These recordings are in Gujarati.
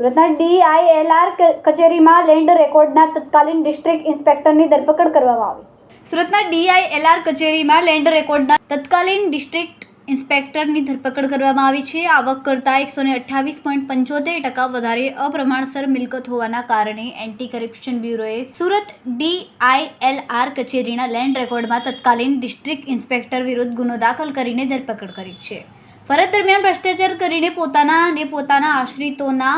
સુરતના ડીઆઈએલઆર કચેરીમાં લેન્ડ રેકોર્ડના તત્કાલીન ડિસ્ટ્રિક્ટ ઇન્સ્પેક્ટરની ધરપકડ કરવામાં આવી. સુરતના ડીઆઈએલઆર કચેરીમાં લેન્ડ રેકોર્ડના તત્કાલીન ડિસ્ટ્રિક્ટ ઇન્સ્પેક્ટરની ધરપકડ કરવામાં આવી છે. આવક કરતાં એકસો ને અઠ્ઠાવીસ પોઈન્ટ પંચોતેર ટકા વધારે અપ્રમાણસર મિલકત હોવાના કારણે એન્ટી કરપ્શન બ્યુરોએ સુરત ડીઆઈએલઆર કચેરીના લેન્ડ રેકોર્ડમાં તત્કાલીન ડિસ્ટ્રિક્ટ ઇન્સ્પેક્ટર વિરુદ્ધ ગુનો દાખલ કરીને ધરપકડ કરી છે. ફરજ દરમિયાન ભ્રષ્ટાચાર કરીને પોતાના અને પોતાના આશ્રિતોના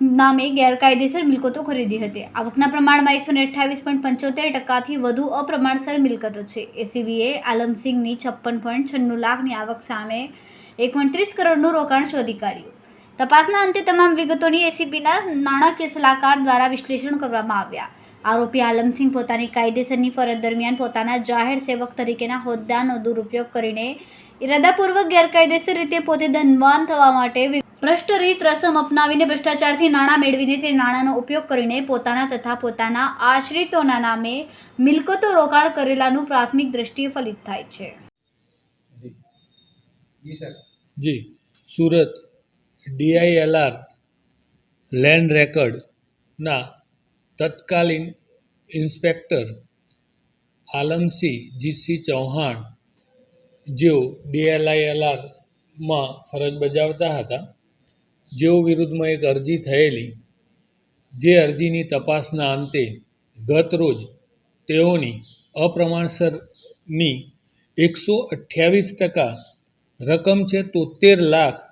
નામે ગેરકાયદેસર મિલકતો ખરીદી હતી. આવકના પ્રમાણમાં એકસો અઠ્ઠાવીસ પોઈન્ટ પંચોતેર ટકાથી વધુ અપ્રમાણસર મિલકતો છે. એસીબીએ આલમસિંહની છપ્પન પોઈન્ટ છન્નું લાખની આવક સામે એક કરોડનું રોકાણ શોધી કાઢ્યું. તપાસના અંતે તમામ વિગતોની એસીબીના નાણાકીય સલાહકાર દ્વારા વિશ્લેષણ કરવામાં આવ્યા. આરોપી આલમસિંહ પોતાની કાયદેસરની ફરજ દરમિયાન પોતાના જાહેર સેવક તરીકેના હોદ્દાનો દુરુપયોગ કરીને ઇરાદાપૂર્વક ગેરકાયદેસર રીતે પોતે ધનવાન થવા માટે ભ્રષ્ટ રીત રસમ અપનાવીને ભ્રષ્ટાચારથી નાણાં મેળવીને તે નાણાંનો ઉપયોગ કરીને પોતાના તથા પોતાના આશ્રિતોના નામે મિલકતો રોકાણ કરેલાનું પ્રાથમિક દ્રષ્ટિએ ફલિત થાય છે. જી. સુરત ડીઆઈએલઆર લેન્ડ રેકર્ડના તત્કાલીન ઇન્સ્પેક્ટર આલમસિંહ જીસી ચૌહાણ જેઓ ડીએલઆઈએલઆરમાં ફરજ બજાવતા હતા જેઓ વિરુદ્ધમાં એક અરજી થયેલી, જે અરજીની તપાસના અંતે ગત રોજ તેઓની અપ્રમાણસરની એકસો અઠ્યાવીસ ટકા રકમ છે તોતેર લાખ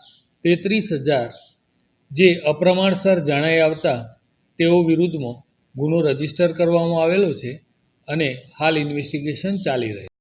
તેત્રીસ હજાર જે અપ્રમાણસર જણાઈ આવતા તેઓ વિરુદ્ધમાં ગુનો રજિસ્ટર કરવામાં આવેલો છે અને હાલ ઇન્વેસ્ટિગેશન ચાલી રહી